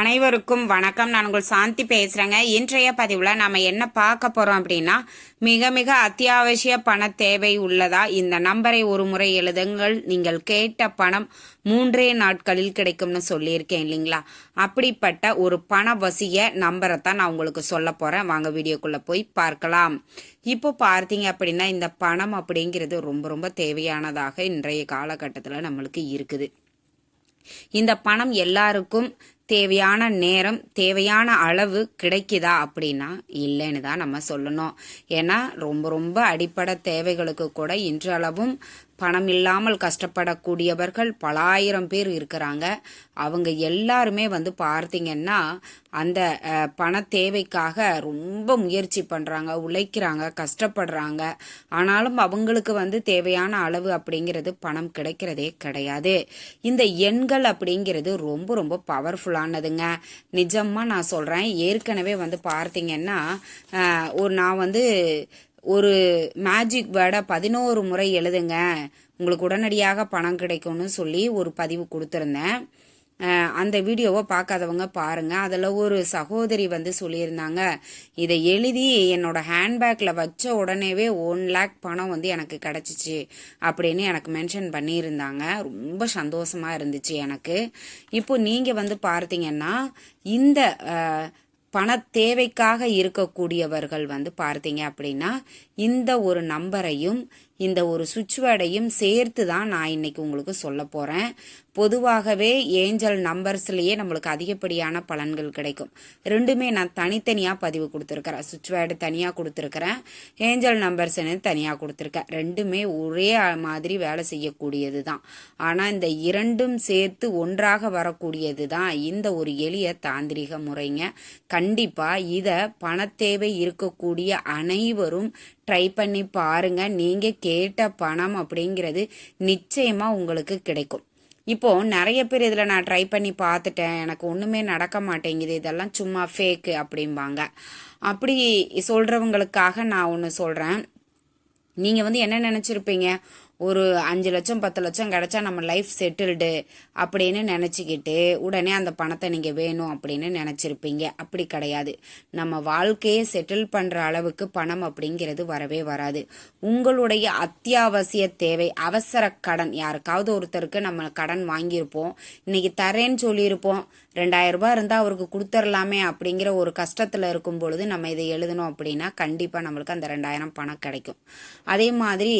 அனைவருக்கும் வணக்கம். நான் உங்கள் சாந்தி பேசுகிறேங்க இன்றைய பதிவில் நம்ம என்ன பார்க்க போகிறோம் அப்படின்னா மிக மிக அத்தியாவசிய பண தேவை உள்ளதா? இந்த நம்பரை ஒரு முறை எழுதுங்கள். நீங்கள் கேட்ட பணம் மூன்றே நாட்களில் கிடைக்கும்னு சொல்லியிருக்கேன் இல்லைங்களா? அப்படிப்பட்ட ஒரு பண வசிய நம்பரை தான் நான் உங்களுக்கு சொல்ல போகிறேன் வாங்க வீடியோக்குள்ளே போய் பார்க்கலாம். இப்போ பார்த்தீங்க அப்படின்னா இந்த பணம் அப்படிங்கிறது ரொம்ப ரொம்ப தேவையானதாக இன்றைய காலகட்டத்தில் நம்மளுக்கு இருக்குது. இந்த பணம் எல்லாருக்கும் தேவையான நேரம் தேவையான அளவு கிடைக்குதா அப்படின்னா இல்லைன்னு தான் நம்ம சொல்லணும். ஏன்னா ரொம்ப ரொம்ப அடிப்படை தேவைகளுக்கு கூட இன்றளவும் பணம் இல்லாமல் கஷ்டப்படக்கூடியவர்கள் பலாயிரம் பேர் இருக்கிறாங்க. அவங்க எல்லாருமே வந்து பார்த்தீங்கன்னா அந்த பண தேவைக்காக ரொம்ப முயற்சி பண்ணுறாங்க உழைக்கிறாங்க கஷ்டப்படுறாங்க. ஆனாலும் அவங்களுக்கு வந்து தேவையான அளவு அப்படிங்கிறது பணம் கிடைக்கிறதே கிடையாது. இந்த எண்கள் அப்படிங்கிறது ரொம்ப ரொம்ப பவர்ஃபுல்லானதுங்க நிஜமாக நான் சொல்கிறேன் ஏற்கனவே வந்து பார்த்தீங்கன்னா ஒரு நான் வந்து ஒரு மேஜிக் வேர்டை பதினோரு முறை எழுதுங்க. உங்களுக்கு உடனடியாக பணம் கிடைக்கும்னு சொல்லி ஒரு பதிவு கொடுத்துருந்தேன். அந்த வீடியோவை பார்க்காதவங்க பாருங்க. அதில் ஒரு சகோதரி வந்து சொல்லியிருந்தாங்க இதை எழுதி என்னோட ஹேண்ட்பேக்கில் வச்ச உடனேவே ஒன் லேக் பணம் வந்து எனக்கு கிடச்சிச்சு அப்படின்னு எனக்கு மென்ஷன் பண்ணியிருந்தாங்க. ரொம்ப சந்தோஷமா இருந்துச்சு எனக்கு. இப்போ நீங்கள் வந்து பார்த்தீங்கன்னா இந்த பண தேவைக்காக இருக்கக்கூடியவர்கள் வந்து பார்த்தீங்க அப்படின்னா இந்த ஒரு நம்பரையும் இந்த ஒரு சுவிட்ச் வேர்டையும் சேர்த்து தான் நான் இன்னைக்கு உங்களுக்கு சொல்ல போகிறேன் பொதுவாகவே ஏஞ்சல் நம்பர்ஸ்லேயே நம்மளுக்கு அதிகப்படியான பலன்கள் கிடைக்கும். ரெண்டுமே நான் தனித்தனியாக பதிவு கொடுத்துருக்கிறேன். சுவிட்ச் வேர்டு தனியாக கொடுத்துருக்கிறேன். ஏஞ்சல் நம்பர்ஸ்னு தனியாக கொடுத்துருக்கேன். ரெண்டுமே ஒரே மாதிரி வேலை செய்யக்கூடியது தான். ஆனால் இந்த இரண்டும் சேர்த்து ஒன்றாக வரக்கூடியது தான் இந்த ஒரு எளிய தாந்திரிக முறைங்க. கண்டிப்பாக இதை பணத்தேவை இருக்கக்கூடிய அனைவரும் ட்ரை பண்ணி பாருங்க. நீங்கள் கேட்ட பணம் அப்படிங்கிறது நிச்சயமாக உங்களுக்கு கிடைக்கும். இப்போ நிறைய பேர் இதில் நான் ட்ரை பண்ணி பார்த்துட்டேன். எனக்கு ஒன்றுமே நடக்க மாட்டேங்குது. இதெல்லாம் சும்மா ஃபேக்கு அப்படிம்பாங்க. அப்படி சொல்கிறவங்களுக்காக நான் ஒன்று சொல்கிறேன் நீங்கள் வந்து என்ன நினச்சிருப்பீங்க? ஒரு அஞ்சு லட்சம் பத்து லட்சம் கிடைச்சா நம்ம லைஃப் செட்டில்டு அப்படின்னு நினச்சிக்கிட்டு உடனே அந்த பணத்தை நீங்கள் வேணும் அப்படின்னு நினச்சிருப்பீங்க. அப்படி கிடையாது. நம்ம வாழ்க்கையை செட்டில் பண்ணுற அளவுக்கு பணம் அப்படிங்கிறது வரவே வராது. உங்களுடைய அத்தியாவசிய தேவை அவசர கடன். யாருக்காவது ஒருத்தருக்கு நம்ம கடன் வாங்கியிருப்போம். இன்னைக்கு தரேன்னு சொல்லியிருப்போம். ரெண்டாயிரம் ரூபாய் இருந்தால் அவருக்கு கொடுத்துர்லாமே அப்படிங்கிற ஒரு கஷ்டத்தில் இருக்கும் பொழுது நம்ம இதை எழுதணும் அப்படின்னா கண்டிப்பாக நம்மளுக்கு அந்த ரெண்டாயிரம் பணம் கிடைக்கும். அதே மாதிரி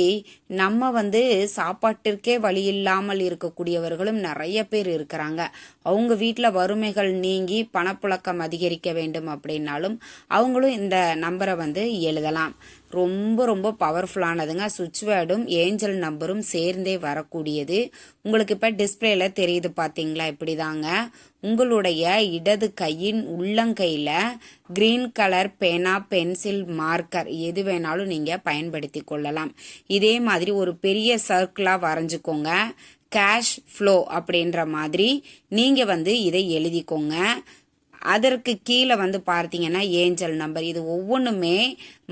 நம்ம வந்து சாப்பாட்டிற்கே வழி இல்லாமல் இருக்கக்கூடியவர்களும் நிறைய பேர் இருக்கிறாங்க. அவங்க வீட்டில் வறுமைகள் நீங்கி பணப்புழக்கம் அதிகரிக்க வேண்டும் அப்படின்னாலும் அவங்களும் இந்த நம்பரை வந்து எழுதலாம். ரொம்ப ரொம்ப பவர்ஃபுல்லானதுங்க சுவிட்ச் வேர்டும் ஏஞ்சல் நம்பரும் சேர்ந்தே வரக்கூடியது. உங்களுக்கு இப்போ டிஸ்பிளேல தெரியுது பார்த்தீங்களா இப்படி தாங்க உங்களுடைய இடது கையின் உள்ளங்கையில் கிரீன் கலர் பேனா பென்சில் மார்க்கர் எது வேணாலும் நீங்கள் பயன்படுத்தி கொள்ளலாம். இதே மாதிரி ஒரு பெரிய சர்க்கிளாக வரைஞ்சிக்கோங்க. கேஷ் ஃப்ளோ அப்படின்ற மாதிரி நீங்கள் வந்து இதை எழுதிக்கோங்க. அதற்கு கீழே வந்து பார்த்தீங்கன்னா ஏஞ்சல் நம்பர் இது ஒவ்வொன்றுமே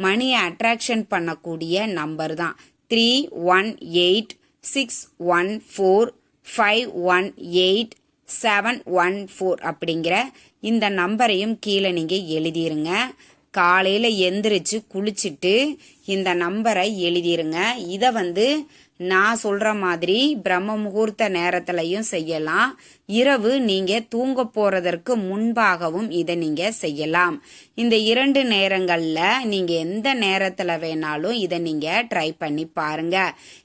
மணியை அட்ராக்ஷன் பண்ணக்கூடிய நம்பர் தான். Three one eight six one four five one eight seven one four அப்படிங்கிற இந்த நம்பரையும் கீழே நீங்கள் எழுதிருங்க. காலையில் எந்திரிச்சு குளிச்சுட்டு இந்த நம்பரை எழுதிருங்க. இதை வந்து நான் சொல்கிற மாதிரி பிரம்ம முகூர்த்த நேரத்திலையும் செய்யலாம். இரவு நீங்கள் தூங்க போகிறதற்கு முன்பாகவும் இதை நீங்கள் செய்யலாம். இந்த இரண்டு நேரங்களில் நீங்கள் எந்த நேரத்தில் வேணாலும் இதை நீங்கள் ட்ரை பண்ணி பாருங்க.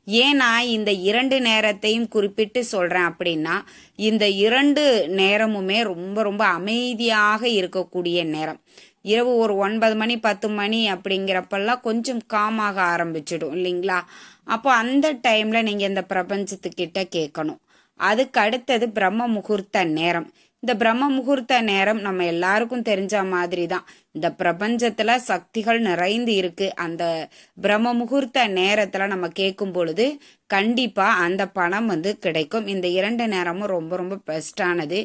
ஏன் நான் இந்த இரண்டு நேரத்தையும் குறிப்பிட்டு சொல்கிறேன் அப்படின்னா இந்த இரண்டு நேரமுமே ரொம்ப ரொம்ப அமைதியாக இருக்கக்கூடிய நேரம். இரவு ஒரு ஒன்பது மணி பத்து மணி அப்படிங்கிறப்பெல்லாம் கொஞ்சம் காமாக ஆரம்பிச்சிடும் இல்லைங்களா? அப்போ அந்த டைம்ல நீங்க இந்த பிரபஞ்சத்துக்கிட்ட கேட்கணும். அதுக்கு அடுத்தது பிரம்ம முகூர்த்த நேரம். இந்த பிரம்ம முகூர்த்த நேரம் நம்ம எல்லாருக்கும் தெரிஞ்ச மாதிரி தான் இந்த பிரபஞ்சத்துல சக்திகள் நிறைந்து இருக்கு. அந்த பிரம்ம முகூர்த்த நேரத்துல நம்ம கேட்கும் பொழுது கண்டிப்பா அந்த பணம் வந்து கிடைக்கும். இந்த இரண்டு நேரமும் ரொம்ப ரொம்ப பெஸ்டானது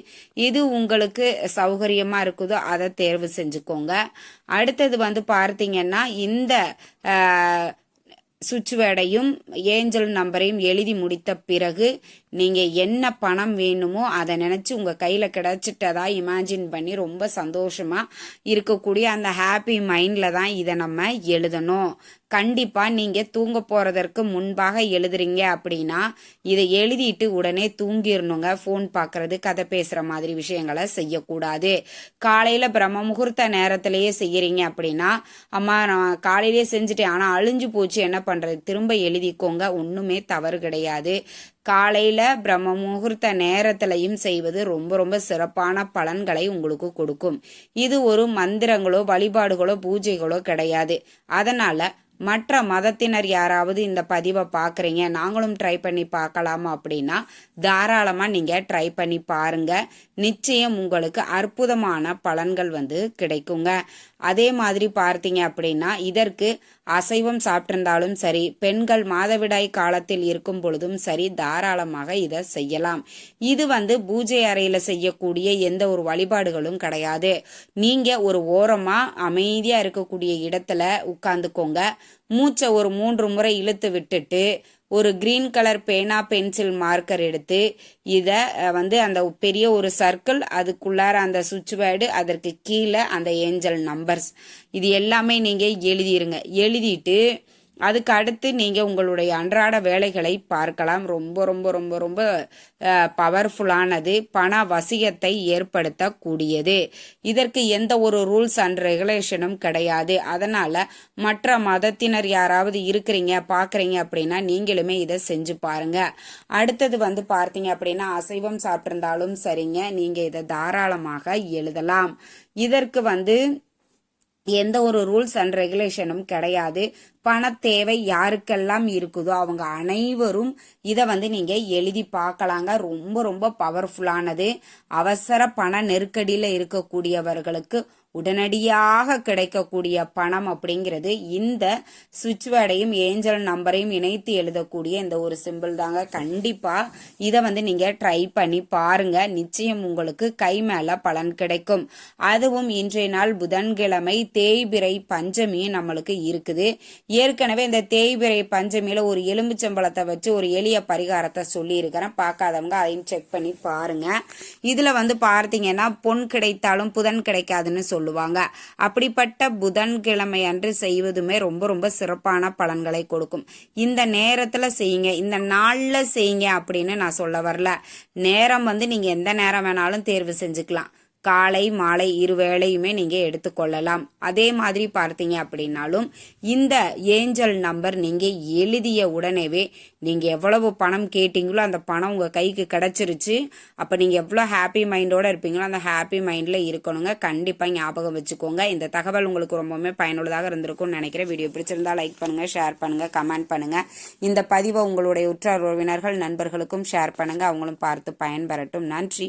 இது உங்களுக்கு சௌகரியமா இருக்குதோ அதை தேர்வு செஞ்சுக்கோங்க. அடுத்தது வந்து பார்த்தீங்கன்னா இந்த சுவிட்ச்வேர்டையும் சுவிட்ச் வேர்டையும் ஏஞ்சல் நம்பரையும் எழுதி முடித்த பிறகு நீங்கள் என்ன பணம் வேணுமோ அதை நினச்சி உங்கள் கையில் கிடச்சிட்டதா இமேஜின் பண்ணி ரொம்ப சந்தோஷமாக இருக்கக்கூடிய அந்த ஹாப்பி மைண்டில் தான் இதை நம்ம எழுதணும். கண்டிப்பாக நீங்கள் தூங்க போகிறதற்கு முன்பாக எழுதுறீங்க அப்படின்னா இதை எழுதிட்டு உடனே தூங்கிடணுங்க ஃபோன் பார்க்குறது கதை பேசுகிற மாதிரி விஷயங்களை செய்யக்கூடாது. காலையில் பிரம்ம முகூர்த்த நேரத்திலேயே செய்கிறீங்க அப்படின்னா அம்மா நான் காலையிலேயே செஞ்சுட்டேன் ஆனால் அழிஞ்சு போச்சு என்ன பண்ணுறது திரும்ப எழுதிக்கோங்க. ஒன்றுமே தவறு கிடையாது. காலையில் பிரம்ம முகூர்த்த நேரத்திலையும் செய்வது ரொம்ப ரொம்ப சிறப்பான பலன்களை உங்களுக்கு கொடுக்கும். இது ஒரு மந்திரங்களோ வழிபாடுகளோ பூஜைகளோ கிடையாது. அதனால் மற்ற மதத்தினர் யாராவது இந்த பதிவை பார்க்குறீங்க நாங்களும் ட்ரை பண்ணி பார்க்கலாமா அப்படின்னா தாராளமாக நீங்கள் ட்ரை பண்ணி பாருங்கள் நிச்சயம் உங்களுக்கு அற்புதமான பலன்கள் வந்து கிடைக்குங்க. அதே மாதிரி பார்த்தீங்க அப்படின்னா இதற்கு அசைவம் சாப்பிட்டிருந்தாலும் சரி பெண்கள் மாதவிடாய் காலத்தில் இருக்கும் பொழுதும் சரி தாராளமாக இதை செய்யலாம். இது வந்து பூஜை அறையில் செய்யக்கூடிய எந்த ஒரு வழிபாடுகளும் கிடையாது. நீங்கள் ஒரு ஓரமாக அமைதியாக இருக்கக்கூடிய இடத்துல உட்காந்துக்கோங்க மூச்சை ஒரு மூன்று முறை இழுத்து விட்டுட்டு ஒரு கிரீன் கலர் பேனா பென்சில் மார்க்கர் எடுத்து இதை வந்து அந்த பெரிய ஒரு சர்க்கிள் அதுக்குள்ளார அந்த சுவிட்ச் பேர்டு அதற்கு கீழே அந்த ஏஞ்சல் நம்பர்ஸ் இது எல்லாமே நீங்கள் எழுதிருங்க. எழுதிட்டு அதுக்கு அடுத்து நீங்கள் உங்களுடைய அன்றாட வேலைகளை பார்க்கலாம். ரொம்ப ரொம்ப ரொம்ப ரொம்ப பவர்ஃபுல்லானது பண வசியத்தை ஏற்படுத்தக்கூடியது. இதற்கு எந்த ஒரு ரூல்ஸ் அண்ட் ரெகுலேஷனும் கிடையாது. அதனால் மற்ற மதத்தினர் யாராவது இருக்கிறீங்க பார்க்குறீங்க அப்படின்னா நீங்களுமே இதை செஞ்சு பாருங்க. அடுத்தது வந்து பார்த்தீங்க அப்படின்னா அசைவம் சாப்பிட்ருந்தாலும் சரிங்க நீங்கள் இதை தாராளமாக எழுதலாம். இதற்கு வந்து எந்த ஒரு ரூல்ஸ் அண்ட் ரெகுலேஷனும் கிடையாது. பண தேவை யாருக்கெல்லாம் இருக்குதோ அவங்க அனைவரும் இதை வந்து நீங்க எழுதி பார்க்கலாங்க. ரொம்ப ரொம்ப பவர்ஃபுல்லானது அவசர பண நெருக்கடியில் இருக்கக்கூடியவர்களுக்கு உடனடியாக கிடைக்கக்கூடிய பணம் அப்படிங்கிறது இந்த சுவிட்ச் வேர்டையும் ஏஞ்சல் நம்பரையும் இணைத்து எழுதக்கூடிய இந்த ஒரு சிம்பிள் தாங்க. கண்டிப்பாக இதை வந்து நீங்கள் ட்ரை பண்ணி பாருங்க. நிச்சயம் உங்களுக்கு கை மேலே பலன் கிடைக்கும். அதுவும் இன்றைய நாள் புதன்கிழமை தேய்பிரை பஞ்சமியும் நம்மளுக்கு இருக்குது. ஏற்கனவே இந்த தேய்பிரை பஞ்சமியில் ஒரு எலும்புச்சம்பளத்தை வச்சு ஒரு எளிய பரிகாரத்தை சொல்லியிருக்கிறேன். பார்க்காதவங்க அதையும் செக் பண்ணி பாருங்க. இதில் வந்து பார்த்தீங்கன்னா பொன் கிடைத்தாலும் புதன் கிடைக்காதுன்னு சொல்லுவோம் சொல்லுவாங்க. அப்படிப்பட்ட புதன்கிழமை அன்று செய்வதுமே ரொம்ப ரொம்ப சிறப்பான பலன்களை கொடுக்கும். இந்த நேரத்தில் செய்யுங்க. இந்த நாளில் செய்யுங்க அப்படின்னு நான் சொல்ல வரல. நேரம் வந்து நீங்கள் எந்த நேரம் வேணாலும் தேர்வு செஞ்சுக்கலாம். காலை மாலை இரு வேளையுமே நீங்கள் எடுத்துக்கொள்ளலாம். அதே மாதிரி பார்த்தீங்க அப்படின்னாலும் இந்த ஏஞ்சல் நம்பர் நீங்கள் எழுதிய உடனேவே நீங்கள் எவ்வளவு பணம் கேட்டீங்களோ அந்த பணம் உங்கள் கைக்கு கிடச்சிருச்சு. அப்போ நீங்கள் எவ்வளோ ஹாப்பி மைண்டோடு இருப்பீங்களோ அந்த ஹாப்பி மைண்டில் இருக்கணுங்க. கண்டிப்பாக ஞாபகம் வச்சுக்கோங்க. இந்த தகவல் உங்களுக்கு ரொம்பவுமே பயனுள்ளதாக இருந்திருக்கும்னு நினைக்கிறேன். வீடியோ பிடிச்சிருந்தா லைக் பண்ணுங்கள் ஷேர் பண்ணுங்கள் கமெண்ட் பண்ணுங்கள் இந்த பதிவை உங்களுடைய உற்றார் உறவினர்கள் நண்பர்களுக்கும் ஷேர் பண்ணுங்கள் அவங்களும் பார்த்து பயன்பெறட்டும். நன்றி.